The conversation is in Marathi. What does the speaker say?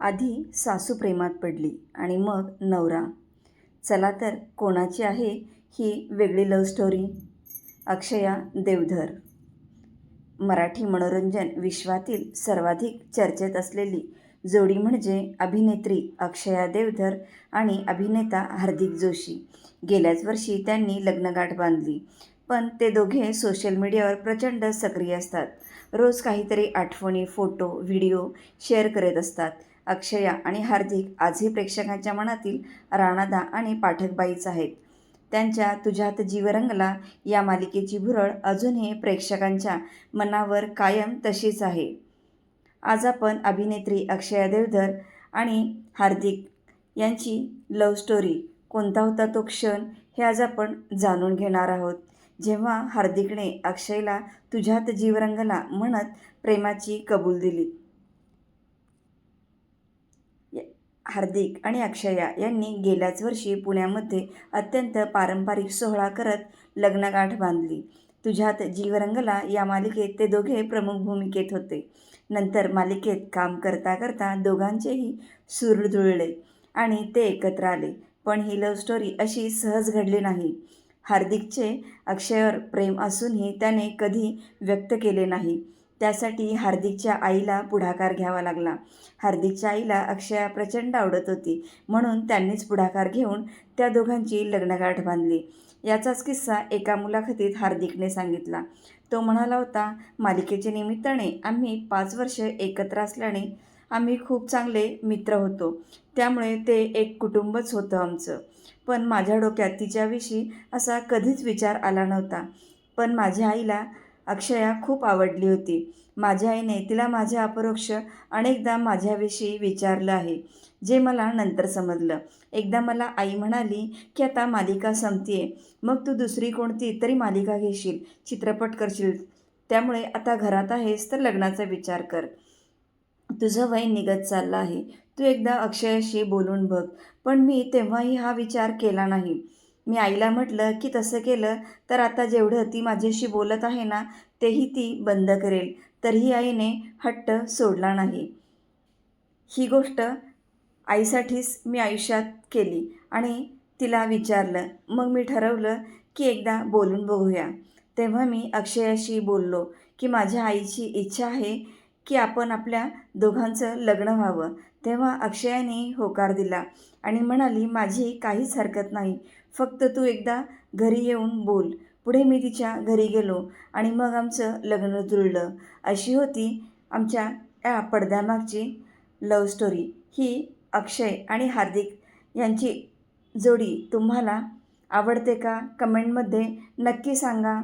आधी सासू प्रेमात पडली आणि मग नवरा. चला तर कोणाची आहे ही वेगळी लव्ह स्टोरी अक्षया देवधर. मराठी मनोरंजन विश्वातील सर्वाधिक चर्चेत असलेली जोडी म्हणजे अभिनेत्री अक्षया देवधर आणि अभिनेता हार्दिक जोशी. गेल्याच वर्षी त्यांनी लग्नगाठ बांधली पण ते दोघे सोशल मीडियावर प्रचंड सक्रिय असतात. रोज काहीतरी आठवणी फोटो व्हिडिओ शेअर करत असतात. अक्षया आणि हार्दिक आजही प्रेक्षकांच्या मनातील राणादा आणि पाठकबाईच आहेत. त्यांच्या तुझ्यात जीवरंगला या मालिकेची भुरळ अजूनही प्रेक्षकांच्या मनावर कायम तशीच आहे. आज आपण अभिनेत्री अक्षया देवधर आणि हार्दिक यांची लव्ह स्टोरी कोणता होता तो क्षण हे आज आपण जाणून घेणार आहोत. जेव्हा हार्दिकने अक्षयला तुझ्यात जीवरंगला म्हणत प्रेमाची कबूल दिली हार्दिक आणि अक्षया यांनी गेल्याच वर्षी पुण्यामध्ये अत्यंत पारंपरिक सोहळा करत लग्नगाठ बांधली. तुझ्यात जीवरंगला या मालिकेत ते दोघे प्रमुख भूमिकेत होते. नंतर मालिकेत काम करता करता दोघांचेही सूर जुळले आणि ते एकत्र आले. पण ही लव्ह स्टोरी अशी सहज घडली नाही. हार्दिकचे अक्षयवर प्रेम असूनही त्याने कधी व्यक्त केले नाही. त्यासाठी हार्दिकच्या आईला पुढाकार घ्यावा लागला. हार्दिकच्या आईला अक्षया प्रचंड आवडत होती. म्हणून त्यांनीच पुढाकार घेऊन त्या दोघांची लग्नगाठ बांधली. याचाच किस्सा एका मुलाखतीत हार्दिकने सांगितला. तो म्हणाला होता मालिकेच्या निमित्ताने आम्ही पाच वर्ष एकत्र असल्याने आम्ही खूप चांगले मित्र होतो. त्यामुळे ते एक कुटुंबच होतं आमचं. पण माझ्या डोक्यात तिच्याविषयी असा कधीच विचार आला नव्हता. पण माझ्या आईला अक्षया खूप आवडली होती. माझ्या आईने तिला माझ्या अपरोक्ष अनेकदा माझ्याविषयी विचारलं आहे जे मला नंतर समजलं. एकदा मला आई म्हणाली की आता मालिका संपतीये. मग तू दुसरी कोणती तरी मालिका घेशील चित्रपट करशील. त्यामुळे आता घरात आहेस तर लग्नाचा विचार कर. तुझं वय निघत चाललं आहे. तू एकदा अक्षयाशी बोलून बघ. पण मी तेव्हाही हा विचार केला नाही. मी आईला म्हटलं की तसं केलं तर आता जेवढं ती माझ्याशी बोलत आहे ना तेही ती बंद करेल. तरीही आईने हट्ट सोडला नाही. ही गोष्ट आईसाठीच मी आयुष्यात केली आणि तिला विचारलं. मग मी ठरवलं की एकदा बोलून बघूया. तेव्हा मी अक्षयाशी बोललो की माझ्या आईची इच्छा आहे की आपण आपल्या दोघांचं लग्न व्हावं. तेव्हा अक्षयाने होकार दिला आणि म्हणाली माझी काहीच हरकत नाही. फक्त तू एकदा घरी येऊन बोल. पुढे मी तिच्या घरी गेलो आणि मग आमचं लग्न जुळलं. अशी होती आमच्या या पडद्यामागची लव्ह स्टोरी ही अक्षय आणि हार्दिक यांची जोडी तुम्हाला आवडते का? कमेंटमध्ये नक्की सांगा.